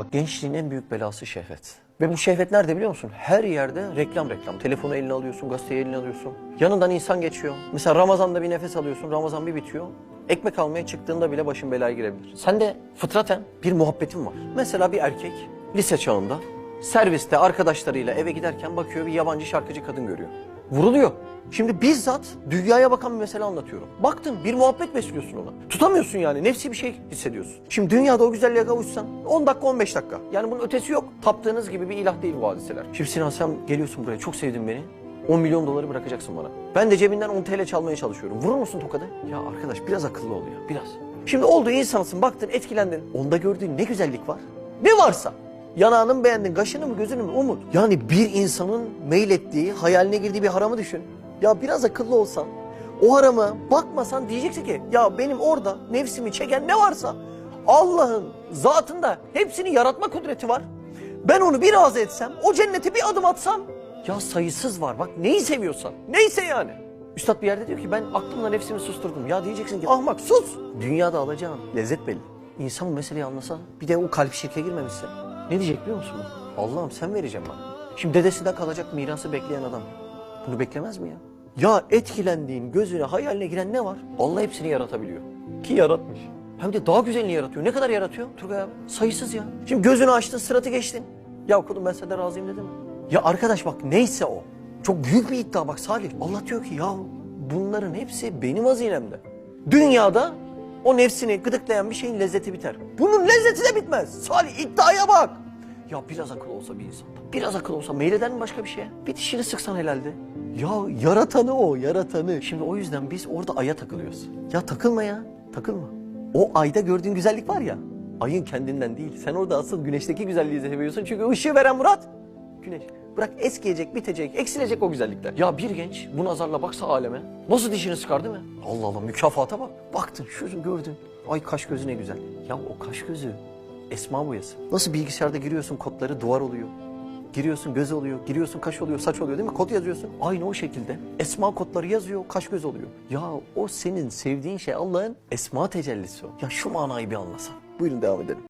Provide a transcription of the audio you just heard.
bak gençliğin en büyük belası şehvet. Ve bu şehvet nerede biliyor musun? Her yerde reklam reklam. Telefonu eline alıyorsun, gazeteyi eline alıyorsun. Yanından insan geçiyor. Mesela Ramazan'da bir nefes alıyorsun, Ramazan bir bitiyor. Ekmek almaya çıktığında bile başın belaya girebilir. Sen de fıtraten bir muhabbetin var. Mesela bir erkek lise çağında serviste arkadaşlarıyla eve giderken bakıyor bir yabancı şarkıcı kadın görüyor. Vuruluyor. Şimdi bizzat dünyaya bakan bir mesele anlatıyorum. Baktın bir muhabbet besliyorsun ona. Tutamıyorsun yani nefsi bir şey hissediyorsun. Şimdi dünyada o güzelliğe kavuşsan 10 dakika 15 dakika. Yani bunun ötesi yok. Taptığınız gibi bir ilah değil bu hadiseler. Şimdi Sinan sen geliyorsun buraya çok sevdin beni. 10 milyon doları bırakacaksın bana. Ben de cebinden 10 TL çalmaya çalışıyorum. Vurur musun tokadı? Ya arkadaş biraz akıllı ol ya biraz. Şimdi oldu insansın baktın etkilendin. Onda gördüğün ne güzellik var. Ne varsa. Yanağını mı beğendin, kaşını mı, gözünü mü, umut. Yani bir insanın meylettiği, hayaline girdiği bir haramı düşün. Ya biraz akıllı olsan, o harama bakmasan diyeceksin ki ya benim orada nefsimi çeken ne varsa Allah'ın zatında hepsini yaratma kudreti var. Ben onu bir razı etsem, o cennete bir adım atsam ya sayısız var. Bak neyi seviyorsan. Neyse yani. Üstad bir yerde diyor ki ben aklımla nefsimi susturdum. Ya diyeceksin ki ahmak sus. Dünyada alacağın lezzet belli. İnsan bu meseleyi anlasa bir de o kalp şirke girmemişse ne diyecek biliyor musun? Allah'ım sen vereceğim bana. Şimdi dedesinden kalacak mirası bekleyen adam. Bunu beklemez mi ya? Ya etkilendiğin gözüne hayaline giren ne var? Allah hepsini yaratabiliyor. Ki yaratmış. Hem de daha güzelini yaratıyor. Ne kadar yaratıyor Turgay abi? Sayısız ya. Şimdi gözünü açtın sıratı geçtin. Ya okudum ben senden razıyım dedim. Ya arkadaş bak neyse o. Çok büyük bir iddia bak Salih. Allah diyor ki ya bunların hepsi benim hazinemde. Dünyada o nefsini gıdıklayan bir şeyin lezzeti biter. Bunun lezzeti de bitmez. Salih iddiaya bak. Ya biraz akıl olsa bir insan. Biraz akıl olsa meyleder mi başka bir şeye? Bir dişini sıksan helalde. Ya yaratanı o, yaratanı. Şimdi o yüzden biz orada aya takılıyoruz. Ya takılma ya, takılma. O ayda gördüğün güzellik var ya, ayın kendinden değil. Sen orada asıl güneşteki güzelliği seviyorsun. Çünkü ışığı veren Murat. Güneş. Bırak eskiyecek, bitecek, eksilecek o güzellikler. Ya bir genç bu nazarla baksa aleme nasıl dişini sıkar değil mi? Allah Allah mükafata bak. Baktın şunu gördün. Ay kaş gözü ne güzel. Ya o kaş gözü esma boyası. Nasıl bilgisayarda giriyorsun kodları duvar oluyor. Giriyorsun göz oluyor, giriyorsun kaş oluyor, saç oluyor değil mi? Kod yazıyorsun. Aynı o şekilde. Esma kodları yazıyor, kaş göz oluyor. Ya o senin sevdiğin şey Allah'ın esma tecellisi o. Ya şu manayı bir anlasan. Buyurun devam edelim.